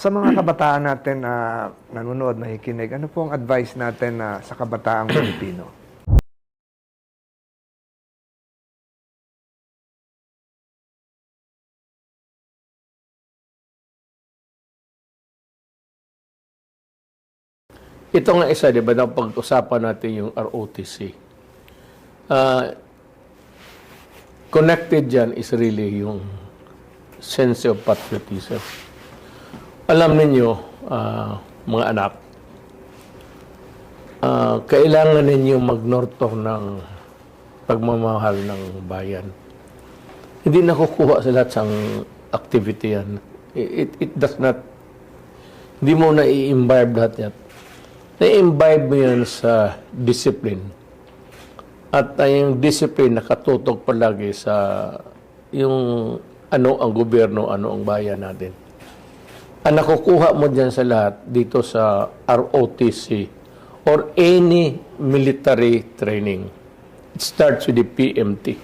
Sa mga kabataan natin na nanonood, nakikinig, ano po ang advice natin na sa kabataang Pilipino? Ito nga isa, di ba, na pag-usapan natin yung ROTC. Ah, connected dyan is really yung sense of patriotism. Alam ninyo, ah, mga anak, ah, kailangan ninyo magnorto ng pagmamahal ng bayan. Hindi nakukuha sa lahat ng activity yan. It, it, does not, hindi mo na i-imbibe lahat yan na-imbibe mo yan sa discipline. At uh, yung discipline nakatutok palagi sa yung ano ang gobyerno, ano ang bayan natin. Ang nakukuha mo dyan sa lahat dito sa ROTC or any military training. It starts with the PMT.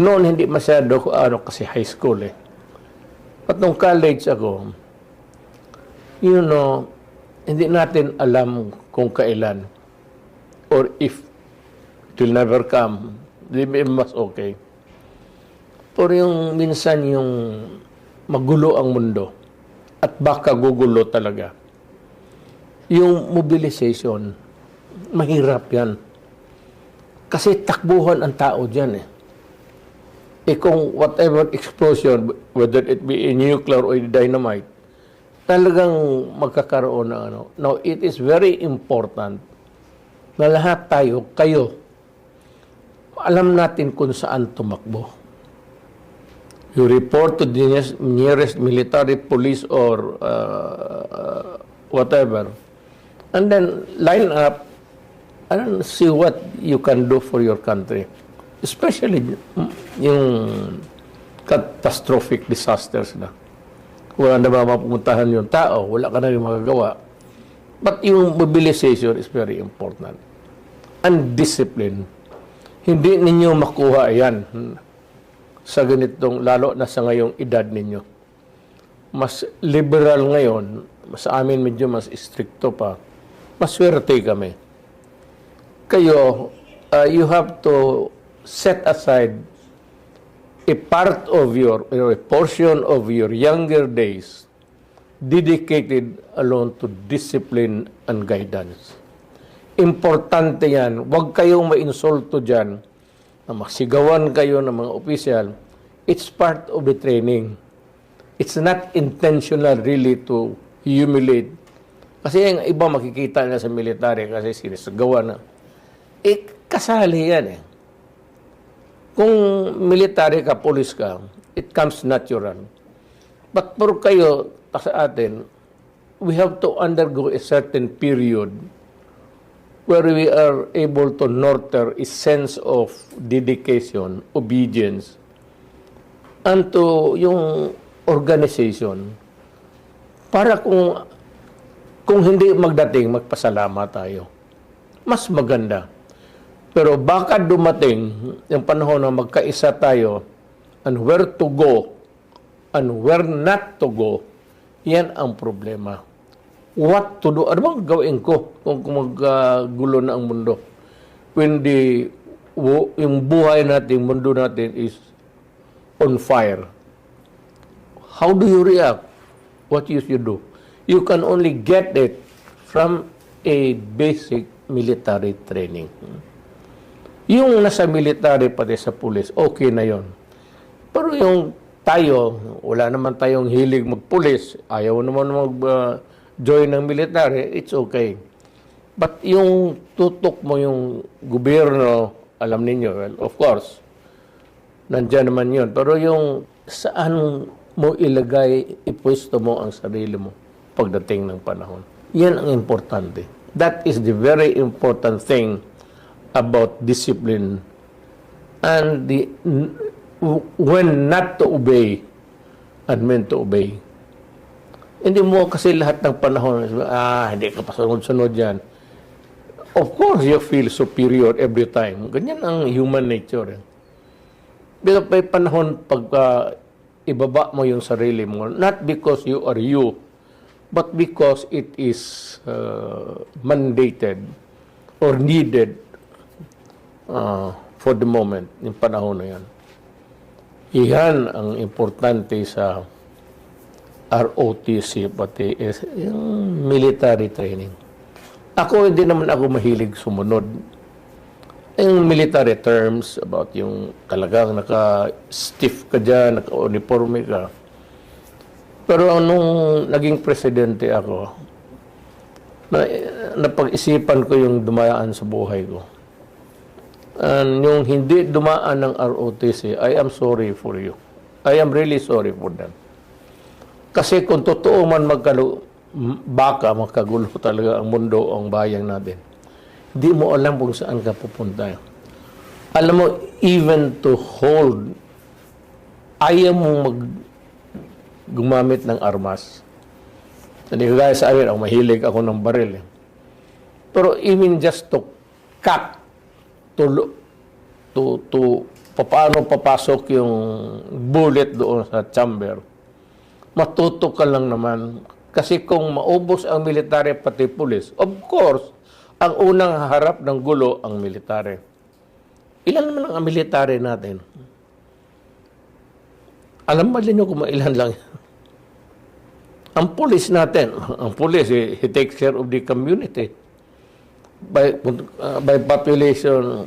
Noon hindi masyado ko ano kasi high school eh. At nung college ako, you know, hindi natin alam kung kailan or if it will never come, mas okay. Pero yung minsan yung magulo ang mundo at baka gugulo talaga. Yung mobilization, mahirap yan. Kasi takbuhan ang tao dyan eh. Eh kung whatever explosion, whether it be a nuclear or a dynamite, talagang magkakaroon ng ano. Now, it is very important na lahat tayo, kayo, alam natin kung saan tumakbo. You report to the nearest, military police or uh, whatever. And then line up and see what you can do for your country. Especially yung catastrophic disasters na wala na ba mapupuntahan yung tao, wala ka na rin magagawa. But yung mobilization is very important. And discipline. Hindi ninyo makuha yan sa ganitong, lalo na sa ngayong edad ninyo. Mas liberal ngayon, sa amin medyo mas stricto pa. Maswerte kami. Kayo, uh, you have to set aside a part of your, or a portion of your younger days dedicated alone to discipline and guidance. Importante yan. Huwag kayong ma-insulto dyan na masigawan kayo ng mga opisyal. It's part of the training. It's not intentional really to humiliate. Kasi yung iba makikita na sa military kasi sinisigawan na. Eh, kasali yan eh. Kung military ka, police ka, it comes natural. But for kayo, sa atin, we have to undergo a certain period where we are able to nurture a sense of dedication, obedience, and to yung organization para kung kung hindi magdating, magpasalamat tayo. Mas maganda. Pero baka dumating yung panahon na magkaisa tayo and where to go and where not to go, yan ang problema. What to do? Ano bang gawin ko kung, maggulo na ang mundo? When the, yung buhay natin, mundo natin is on fire. How do you react? What you should do? You can only get it from a basic military training. Yung nasa military pati sa pulis, okay na yon. Pero yung tayo, wala naman tayong hilig magpulis, ayaw naman mag-join ng military, it's okay. But yung tutok mo yung gobyerno, alam ninyo, well, of course, nandyan naman yun. Pero yung saan mo ilagay, ipwesto mo ang sarili mo pagdating ng panahon. Yan ang importante. That is the very important thing about discipline and the when not to obey and when to obey. Hindi mo kasi lahat ng panahon, ah, hindi ka pa sunod-sunod yan. Of course, you feel superior every time. Ganyan ang human nature. Pero may panahon pag ah, ibaba mo yung sarili mo, not because you are you, but because it is uh, mandated or needed uh, for the moment, yung panahon na yan. Iyan ang importante sa ROTC pati is yung military training. Ako hindi naman ako mahilig sumunod. Yung military terms about yung talagang naka-stiff ka dyan, naka-uniforme ka. Pero nung naging presidente ako, na, napag-isipan ko yung dumaan sa buhay ko. And yung hindi dumaan ng ROTC, I am sorry for you. I am really sorry for them. Kasi kung totoo man magkalo, m- baka magkagulo talaga ang mundo, ang bayan natin. Hindi mo alam kung saan ka pupunta. Alam mo, even to hold, ayaw mo mag gumamit ng armas. Hindi ko gaya sa amin, ako mahilig ako ng baril. Eh. Pero even just to cut, to, to, to, paano papasok yung bullet doon sa chamber, matuto ka lang naman. Kasi kung maubos ang military pati pulis, of course, ang unang harap ng gulo ang military. Ilan naman ang military natin? Alam ba ninyo kung ilan lang? ang pulis natin, ang pulis, eh, he takes care of the community. By, uh, by population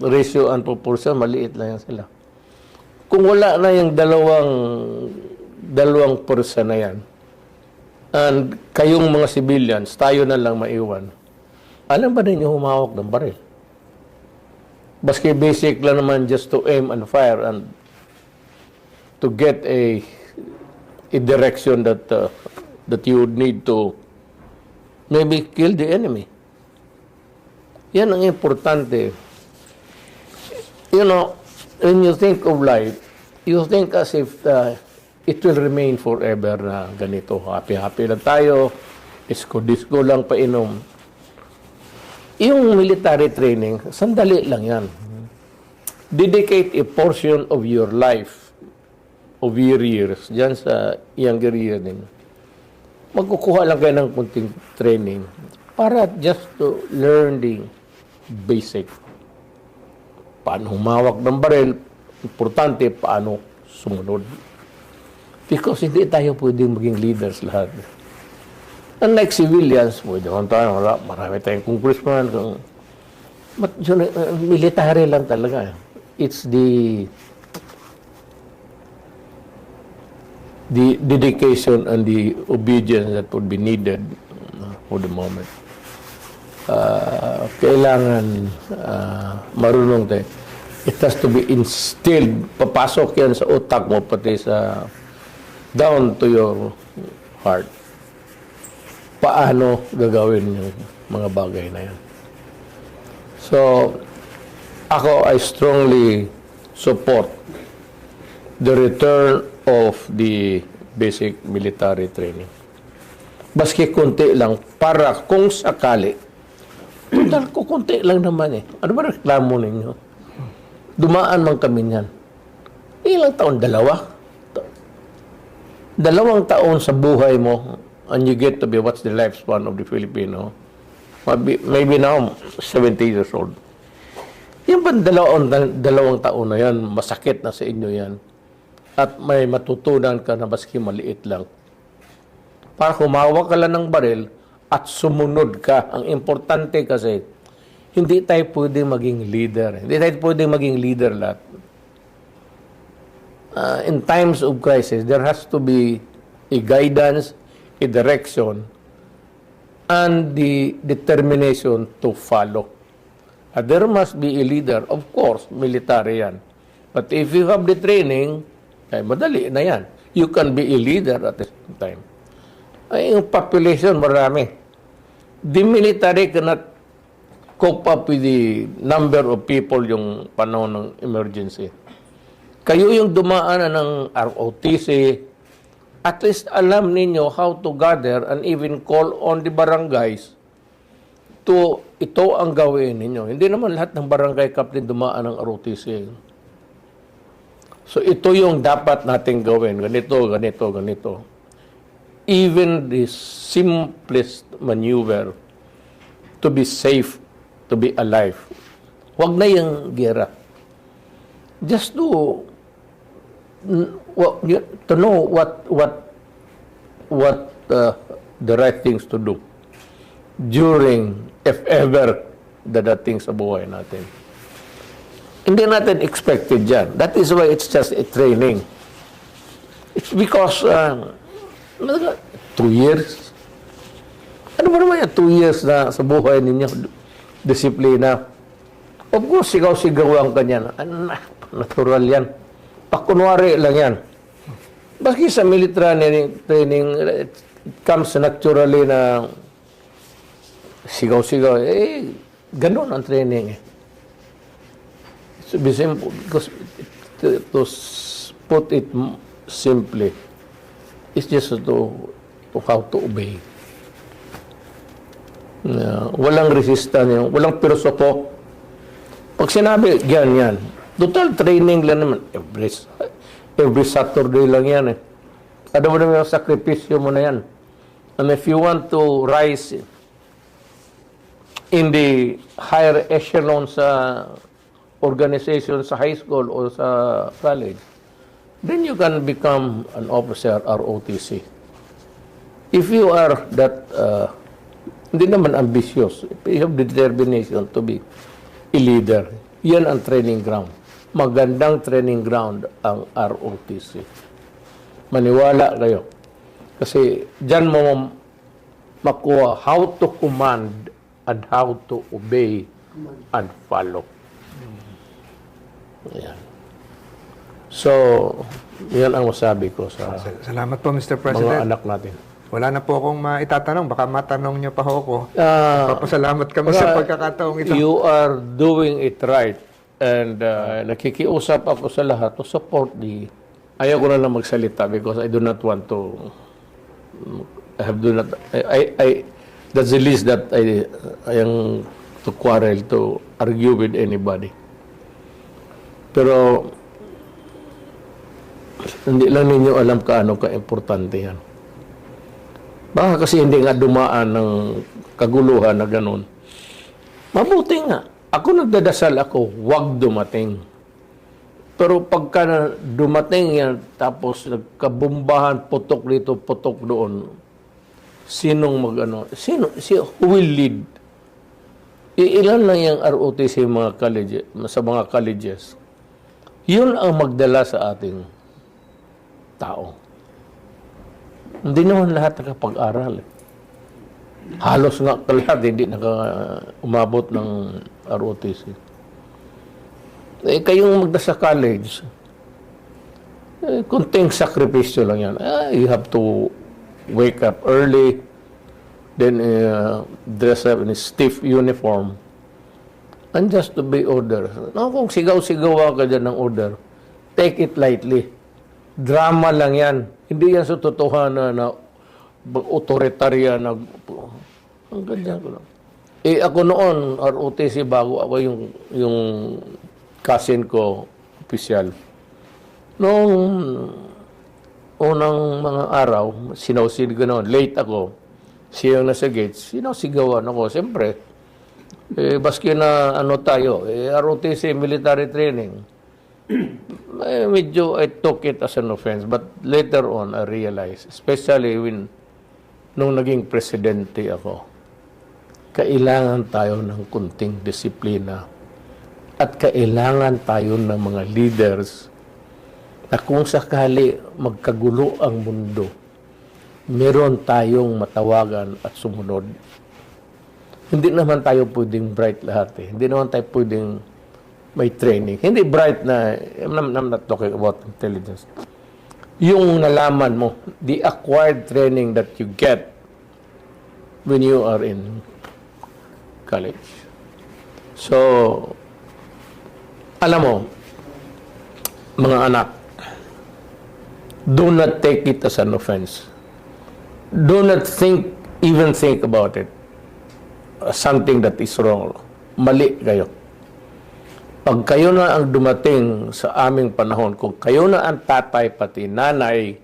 ratio and proportion, maliit lang yan sila. Kung wala na yung dalawang dalawang person na yan, and kayong mga civilians, tayo na lang maiwan, alam ba ninyo humawak ng baril? Baski basic lang naman just to aim and fire and to get a a direction that uh, that you would need to maybe kill the enemy. Yan ang importante. You know, when you think of life, you think as if uh, it will remain forever na ganito. Happy-happy lang tayo. Disco-disco lang painom. Yung military training, sandali lang yan. Dedicate a portion of your life, of your years, dyan sa younger year ninyo. Magkukuha lang kayo ng kunting training para just to learn the basic. Paano humawak ng baril, importante paano sumunod. Because hindi tayo pwedeng maging leaders lahat. Unlike civilians, pwede naman tayo, wala, marami tayong congressman. Kung, but, yun, uh, military lang talaga. It's the the dedication and the obedience that would be needed uh, for the moment. Uh, kailangan uh, marunong tayo. It has to be instilled. Papasok yan sa utak mo, pati sa down to your heart. Paano gagawin yung mga bagay na yan. So, ako, I strongly support the return of the basic military training. Baski konti lang para kung sakali, ko konti lang naman eh. Ano ba reklamo ninyo? Dumaan man kami niyan. Ilang taon? Dalawa? Dalawang taon sa buhay mo and you get to be what's the lifespan of the Filipino? Maybe, maybe now, 70 years old. Yung ba dalawang, dalawang taon na yan, masakit na sa inyo yan. At may matutunan ka na maski maliit lang. Para humawak ka lang ng baril at sumunod ka. Ang importante kasi, hindi tayo pwedeng maging leader. Hindi tayo pwedeng maging leader lahat. Uh, in times of crisis, there has to be a guidance, a direction, and the determination to follow. At there must be a leader, of course, military yan. But if you have the training, ay madali na yan. You can be a leader at the same time. Ay, yung population, marami. The military cannot cope up with the number of people yung panahon ng emergency. Kayo yung dumaan ng ROTC, at least alam ninyo how to gather and even call on the barangays to ito ang gawin ninyo. Hindi naman lahat ng barangay captain dumaan ng ROTC. So ito yung dapat nating gawin. Ganito, ganito, ganito. even the simplest maneuver to be safe, to be alive. Huwag na yung gera. Just to y- to know what what what uh, the right things to do during if ever dadating sa buhay natin. Hindi natin expected yan. That is why it's just a training. It's because uh, two years. Ano ba naman yan? Two years na sa buhay ninyo, disiplina. Of course, sigaw-sigawan ka niyan. Ano na, natural yan. Pakunwari lang yan. Bakit sa military training, training, it comes naturally na sigaw-sigaw. Eh, ganun ang training eh. So, be simple, because to, to put it simply, it's just to, to how to obey. Na walang resistance, walang pilosopo. Pag sinabi, yan, yan. Total training lang naman. Every, every Saturday lang yan eh. Ano mo naman yung sakripisyo mo na yan. And if you want to rise in the higher echelon sa organization sa high school or sa college, then you can become an officer ROTC. If you are that, uh, hindi naman ambitious, if you have determination to be a leader, yan ang training ground. Magandang training ground ang ROTC. Maniwala kayo. Kasi dyan mo makuha how to command and how to obey and follow. Ayan. So, yan ang masabi ko sa Salamat po, Mr. mga President. anak natin. Wala na po akong maitatanong. Baka matanong niyo pa ho ako. Ah, Papasalamat kami sa pagkakataong ito. You are doing it right. And uh, nakikiusap ako sa lahat to support the... Ayaw ko na lang magsalita because I do not want to... I have do not... I, I, I that's the least that I, I am to quarrel, to argue with anybody. Pero hindi lang ninyo alam kaano ka-importante yan. Baka kasi hindi nga dumaan ng kaguluhan na ganun. Mabuti nga. Ako nagdadasal ako, wag dumating. Pero pagka dumating yan, tapos nagkabumbahan, putok dito, putok doon, sinong magano? Sino? Si, who will lead? Iilan lang yung ROTC mga college, sa mga colleges. Yun ang magdala sa ating tao. Hindi naman lahat nakapag-aral. eh. Halos nga lahat hindi naka umabot ng ROTC. Eh, kayong magda sa college, eh, kunting sakripisyo lang yan. Ah, you have to wake up early, then uh, dress up in a stiff uniform, and just to be order. No, kung sigaw-sigaw ka dyan ng order, take it lightly. Drama lang yan. Hindi yan sa totohanan na authoritarya na ang ganyan ko lang. Eh ako noon, ROTC bago ako yung yung cousin ko opisyal. Noong unang mga araw, sinawsid ko noon, late ako. Siya yung nasa gates, sinawsigawan ako. Siyempre, eh, baski na ano tayo, eh, ROTC military training. Eh, medyo I took it as an offense. But later on, I realized, especially when nung naging presidente ako, kailangan tayo ng kunting disiplina at kailangan tayo ng mga leaders na kung sakali magkagulo ang mundo, meron tayong matawagan at sumunod. Hindi naman tayo pwedeng bright lahat eh. Hindi naman tayo pwedeng may training. Hindi bright na, I'm I'm not talking about intelligence. Yung nalaman mo, the acquired training that you get when you are in college. So, alam mo, mga anak, do not take it as an offense. Do not think, even think about it. Something that is wrong. Mali kayo. Pag kayo na ang dumating sa aming panahon, kung kayo na ang tatay pati nanay,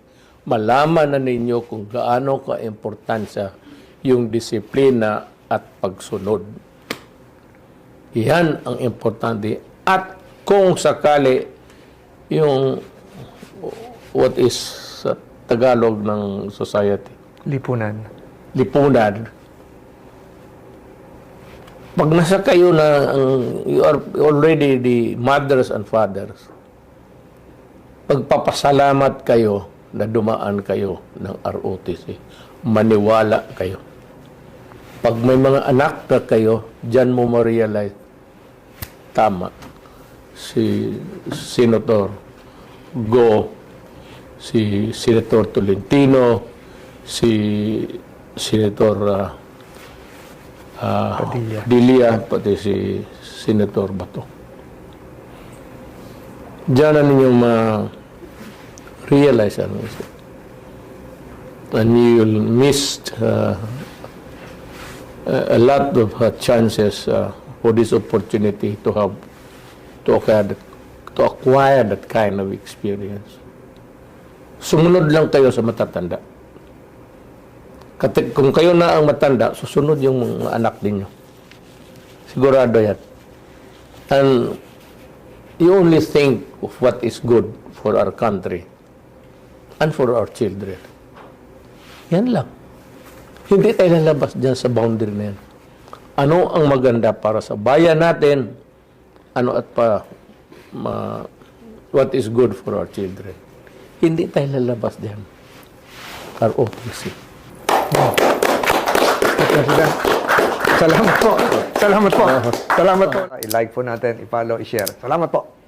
malaman na ninyo kung gaano ka-importansya yung disiplina at pagsunod. Yan ang importante. At kung sakali yung what is sa Tagalog ng society, Lipunan. lipunan, pag nasa kayo na ang- you are already the mothers and fathers, pagpapasalamat kayo na dumaan kayo ng ROTC. Maniwala kayo. Pag may mga anak na kayo, dyan mo ma-realize, tama. Si Senator Go, si Senator Tolentino, si Senator ah, ah, Padilla. Dilia, pati si Senator Bato. Diyan na ninyong ma-realize ano. And you'll miss uh, a lot of chances uh, for this opportunity to have to acquire that, to acquire that kind of experience. Sumunod lang kayo sa matatanda. Kati, kung kayo na ang matanda, susunod yung anak ninyo. Sigurado yan. And you only think of what is good for our country and for our children. Yan lang. Hindi tayo lalabas dyan sa boundary na yan. Ano ang maganda para sa bayan natin? Ano at pa ma, what is good for our children? Hindi tayo lalabas dyan. ROTC. President. Salamat po. Salamat po. Salamat po. I-like po natin, i-follow, i-share. Salamat po.